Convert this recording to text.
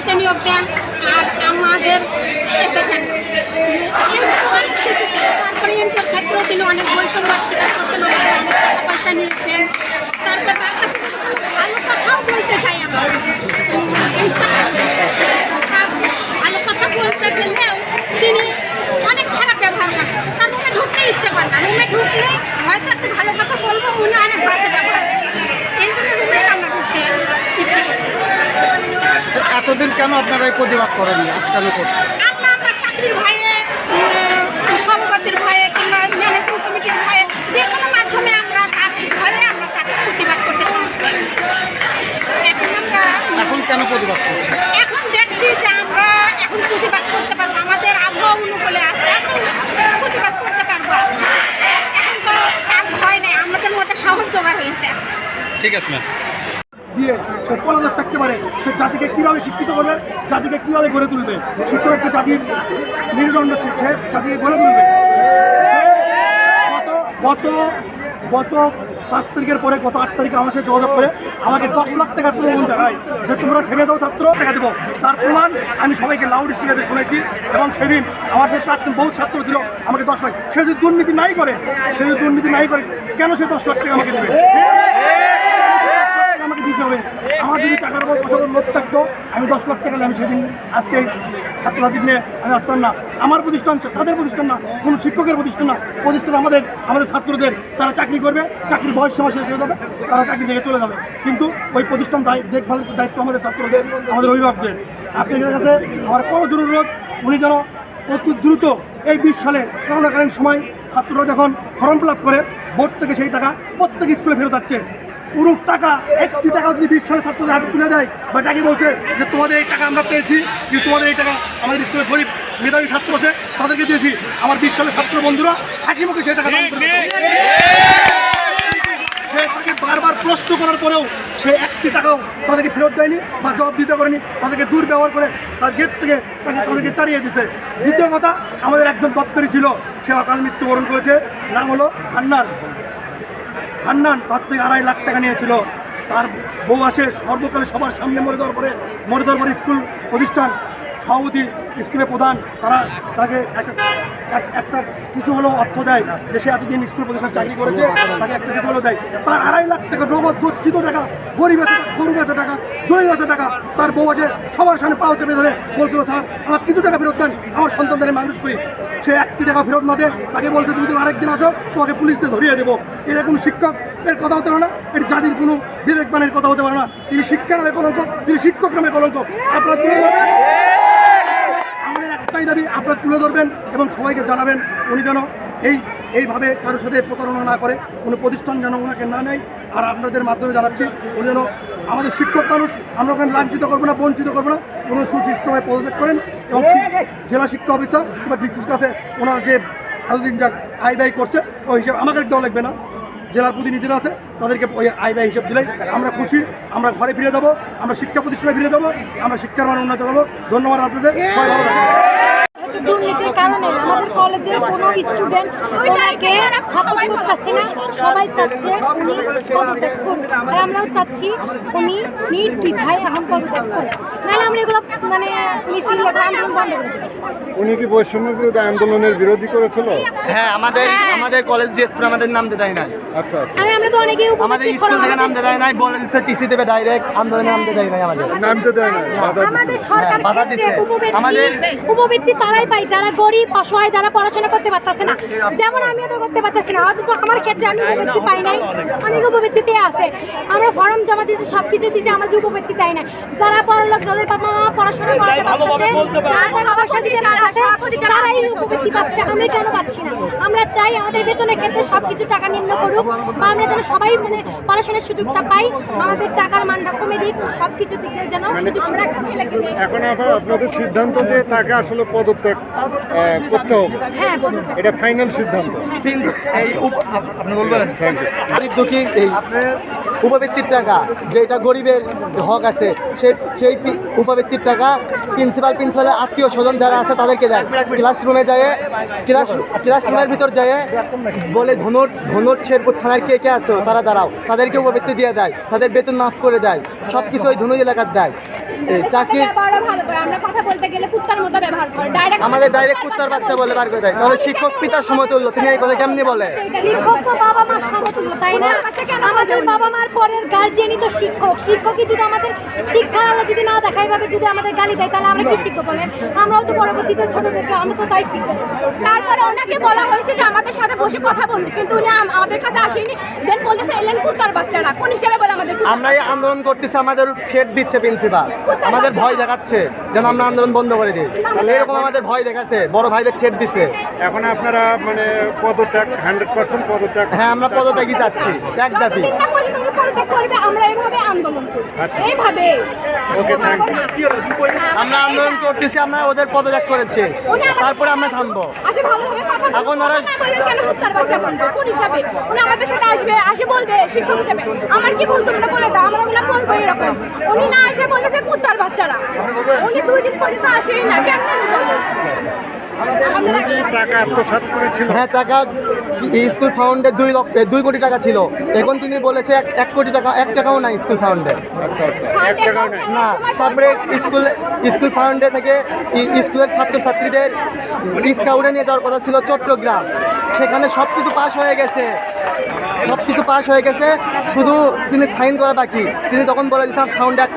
কর্মসূচিতে নিয়োগ দেন আর আমাদের ক্ষেত্রেও তিনি অনেক বৈষম্য স্বীকার করছেন অনেক টাকা পয়সা নিয়েছেন। তারপর তার কাছে ভালো কথাও চাই আমরা উম, এই তার- তার ভালো কথা বলতে গেলেও তিনি অনেক খারাপ ব্যবহার করেন তার রুমে ঢুকতে ইচ্ছে করে না রুমে ঢুকলে হয়তো একটু ভালো কথা বলব উনি অনেক বাজে ব্যবহার করেন এই জন্য রুমে আমরা ঢুকতে ইচ্ছে করি তো এতদিন কেন আপনারা এই প্রতিবাদ করেননি? আজ কেন করছেন চাকরির ভয়ে উম, সভাপতির ভয়ে কিংবা ম্যানেজিং কমিটির ভয়ে যে কোনো মাধ্যমে আমরা ভয়ে আমরা চাকরি প্রতিবাদ করতে এখন আমরা এখন কেন প্রতিবাদ করছেন? এখন দেখছি যে আমরা এখন প্রতিবাদ করতে পারব আমাদের আবহাওয়া অনুকূলে আছে আমরা প্রতিবাদ করতে পারব। এখন তো আর ভয় নেই আমাদের মধ্যে সাহস জোগাড় হয়েছে। ঠিক আছে ম্যাম। দিয়ে সে পলাতক থাকতে পারে, সে জাতিকে কীভাবে শিক্ষিত করবে, জাতিকে কীভাবে গড়ে তুলবে? শিক্ষক একটা জাতির মেরুদণ্ড সে জাতিকে গড়ে তুলবে। গত গত পাঁচ তারিখের পরে, গত আট তারিখে আমার সাথে যোগাযোগ করে, আমাকে দশ লাখ টাকার প্রলোভন দেখায় যে তোমরা ছেড়ে দাও ছাত্র, টাকা দেবো। তার প্রমাণ আমি সবাইকে লাউড স্পিকারে শুনেছি এবং সেদিন আমার সাথে প্রাক্তন বহু ছাত্র ছিল, আমাকে দশ লাখ সে যদি দুর্নীতি নাই করে, সে যদি দুর্নীতি নাই করে, কেন সে দশ লাখ টাকা আমাকে দেবে? দিতে হবে। আমার যদি টাকার উপর প্রচুর লোক থাকতো, আমি দশ লাখ টাকা আমি সেদিন। আজকে ছাত্রছাত্রী নিয়ে আমি আসতাম না। আমার প্রতিষ্ঠান তাদের প্রতিষ্ঠান না, কোনো শিক্ষকের প্রতিষ্ঠান না। প্রতিষ্ঠান আমাদের আমাদের ছাত্রদের। তারা চাকরি করবে, চাকরির বয়স সময় শেষ হয়ে যাবে, তারা চাকরি থেকে চলে যাবে। কিন্তু ওই প্রতিষ্ঠান দায় দেখভালের দায়িত্ব আমাদের ছাত্রদের, আমাদের অভিভাবকদের। আপনাদের কাছে আমার কোনো জরুরত উনি যেন অতি দ্রুত এই বিশ সালে করোনাকালীন সময় ছাত্ররা যখন ফর্ম ফিল করে, বোর্ড থেকে সেই টাকা প্রত্যেক স্কুলে ফেরত যাচ্ছে পুরো টাকা, একটি টাকা যদি বিশ ছাত্রদের হাতে তুলে দেয়, বা তাকে বলছে যে তোমাদের এই টাকা আমরা পেয়েছি কিন্তু তোমাদের এই টাকা আমাদের স্কুলে গরিব মেধাবী ছাত্র আছে, তাদেরকে দিয়েছি। আমার বিশ সালের ছাত্র বন্ধুরা, হাসি মুখে সেই টাকা বারবার প্রশ্ন করার পরেও সে একটি টাকাও তাদেরকে ফেরত দেয়নি, বা জবাব দিতে পারেনি, তাদেরকে দুর্ব্যবহার করে তার গেট থেকে তাকে তাদেরকে তাড়িয়ে দিছে দ্বিতীয় কথা, আমাদের একজন দপ্তরি ছিল সে অকাল মৃত্যুবরণ করেছে, নাম হলো হান্নান। হান্নান, তার থেকে আড়াই লাখ টাকা নিয়েছিল। তার বউ আসে সর্বকালে সবার সামনে মরে দেওয়ার পরে মরে পরে স্কুল প্রতিষ্ঠান। সভাপতি স্কুলের প্রধান, তারা তাকে একটা একটা কিছু হলেও অর্থ দেয় যে সে এতদিন স্কুল প্রতিষ্ঠান চাকরি করেছে, তাকে একটা কিছু হলেও দেয়। তার আড়াই লাখ টাকা নগদ গচ্ছিত টাকা, গরিব আছে, গরু বেচা টাকা জয়ী বেচা টাকা, তার বউ আছে, সবার সামনে পাও চেপে ধরে বলছিল, স্যার, আমার কিছু টাকা ফেরত দেন, আমার সন্তানদের মানুষ করি। সে একটি টাকা ফেরত না দেয়, তাকে বলছে, তুমি তুমি আরেকদিন আসো, তোমাকে পুলিশ দিয়ে ধরিয়ে দেবো। এরকম শিক্ষক, এর কথা হতে পারে না, এর জাতির কোনো বিবেকবানের কথা হতে পারে না। তিনি শিক্ষা নামে কলঙ্ক, তিনি শিক্ষক নামে কলঙ্ক। আপনারা তুলে ধরবেন? একটাই দাবি আপনারা তুলে ধরবেন এবং সবাইকে জানাবেন উনি যেন এই, এইভাবে কারোর সাথে প্রতারণা না করে, কোনো প্রতিষ্ঠান যেন ওনাকে না নেয়। আর আপনাদের মাধ্যমে জানাচ্ছি, উনি যেন আমাদের শিক্ষক মানুষ, আমরা ওখানে লাঞ্ছিত করব না, বঞ্চিত করব না, কোনো সুশিষ্টভাবে পদত্যাগ করেন এবং জেলা শিক্ষা অফিসার কিংবা ডিসির কাছে ওনার যে এতদিন যা আয় ব্যয় করছে, ওই হিসেবে আমাকে দেওয়া লাগবে না। জেলার প্রতিনিধিরা আছে, তাদেরকে ওই আয় ব্যয় হিসেব দিলেই আমরা খুশি, আমরা ঘরে ফিরে যাব, আমরা শিক্ষা প্রতিষ্ঠানে ফিরে যাব, আমরা শিক্ষার মান উন্নত করব। ধন্যবাদ আপনাদের সবাই ভালো থাকবেন হচ্ছে দুর্নীতির কারণে আমাদের কলেজের কোনো স্টুডেন্ট ওনাকে সাপোর্ট করতেছে না। সবাই চাচ্ছে উনি পদত্যাগ করুন আর আমরাও চাচ্ছি উনি নির্দ্বিধায় এখন পদত্যাগ করুন নাহলে আমরা এগুলো মানে মিছিল আন্দোলন বন্ধ উনি কি বৈষম্য বিরোধী আন্দোলনের বিরোধী করেছিল? হ্যাঁ আমাদের আমাদের কলেজ ড্রেস আমাদের নাম দেয় নাই। আচ্ছা আরে আমরা তো অনেকেই আমাদের স্কুল থেকে নামতে দেয় নাই বলে দিচ্ছে টিসি দেবে ডাইরেক্ট আন্দোলনে নাম দেয় নাই আমাদের। নামতে দেয় না আমাদের সরকার হ্যাঁ, বাধা দিচ্ছে। আমাদের- উপবৃত্তি তারাই পাই যারা গরিব অসহায় যারা পড়াশোনা করতে পারতেছে না। যেমন আমিও তো করতে পারতেছি না। অথচ আমার ক্ষেত্রে আমি উপবৃত্তি পাই নাই। অনেক উপবৃত্তি পেয়ে আছে। আমরা ফর্ম জমা দিয়েছি সব কিছু দিয়েছি আমাদের উপবৃত্তি দেয় না যারা পড়ালোক যাদের বাবা মা পড়াশোনা করাতে পারতেছে যারা টাকা পয়সা দিতে পারতেছে তারাই উপবৃত্তি পাচ্ছে। আমরা কেন পাচ্ছি না? আমরা চাই আমাদের বেতনের ক্ষেত্রে সব কিছু টাকা নিম্ন করুক বা আমরা যেন সবাই মানে পড়াশোনার সুযোগটা পাই আমাদের টাকার মানটা কমে দিক সব কিছু দিক দিয়ে যেন সুযোগ সুবিধা একটা ছেলেকে দিই। এখন আবার আপনাদের সিদ্ধান্ত যে তাকে আসলে পদত্যাগ করতে হবে। এটা ফাইনাল সিদ্ধান্ত। এই আপনি বলবেন? গরিব দুঃখী এই উপবৃত্তির টাকা যেটা গরিবের হক আছে সেই সেই উপবৃত্তির টাকা প্রিন্সিপাল প্রিন্সিপালের আত্মীয় স্বজন যারা আছে তাদেরকে দেয়। ক্লাসরুমে যায় ক্লাস ক্লাসরুমের ভিতর যায় বলে ধনুর ধনুর শেরপুর থানার কে কে আছে তারা দাঁড়াও। তাদেরকে উপবৃত্তি দিয়ে দেয় তাদের বেতন মাফ করে দেয় সব কিছু ওই ধনু এলাকার দেয়। আমরা কথা বলতে গেলে কুত্তার মতো ব্যবহার করে। ডাইরেক্ট আমাদের ডাইরেক্ট কুত্তার বাচ্চা বলে বার করে দেয়। তাহলে শিক্ষক পিতার সমতুল্য তিনি এই কথা কেমনি বলে? শিক্ষক তো বাবা মার সমতুল্য তাই না? আমাদের বাবা মার পরের গার্জিয়ানই তো শিক্ষক। শিক্ষকই যদি আমাদের শিক্ষা আলো যদি না দেখায় ভাবে যদি আমাদের গালি দেয় তাহলে আমরা কি শিখব বলেন? আমরাও তো পরবর্তীতে ছোট থেকে আমরা তো তাই শিখব তারপরে ওনাকে বলা হয়েছে যে আমাদের সাথে বসে কথা বলুন। কিন্তু উনি আমাদের কাছে আসেনি। দেন বলতেছে এলেন কুত্তার বাচ্চারা। কোন হিসেবে বলে আমাদের আমরা এই আন্দোলন করতেছি আমাদের ফেট দিচ্ছে প্রিন্সিপাল আমাদের ভয় দেখাচ্ছে যেন আমরা আন্দোলন বন্ধ করে দিই। তাহলে এরকম আমাদের ভয় দেখাচ্ছে বড় ভাইদের ফেট দিচ্ছে এখন আপনারা মানে পদত্যাগ হান্ড্রেড পার্সেন্ট পদত্যাগ হ্যাঁ আমরা পদত্যাগই চাচ্ছি এক দাবি। আমরা আন্দোলন আচ্ছা। এইভাবে। ওকে থ্যাংক আমরা আন্দোলন করতেছি আমরা ওদের পদত্যাগ করেছি। তারপরে আমরা থামবো। বলবে। এখন ওরা- আমাদের সাথে আসবে আসে বলবে শিক্ষক হিসেবে। আমার কি ভুল তোমরা বলে দাও আমরা বলব এরকম। উনি না এসে বলেছে কুত্তার বাচ্চারা। উনি দুই দিন পর্যন্ত আসেই না কেমন হ্যাঁ টাকা স্কুল ফাউন্ডে দুই লক্ষ দুই কোটি টাকা ছিল। এখন তিনি বলেছে এক কোটি টাকা এক টাকাও নাই স্কুল ফাউন্ডে। আচ্ছা আচ্ছা না তারপরে স্কুল স্কুল ফাউন্ডে থেকে স্কুলের ছাত্রছাত্রীদের স্কাউটে নিয়ে যাওয়ার কথা ছিল চট্টগ্রাম। সেখানে সব কিছু পাস হয়ে গেছে। সব কিছু পাস হয়ে গেছে। শুধু তিনি সাইন করা বাকি। তিনি তখন বলে দিচ্ছেন ফাউন্ডে একটা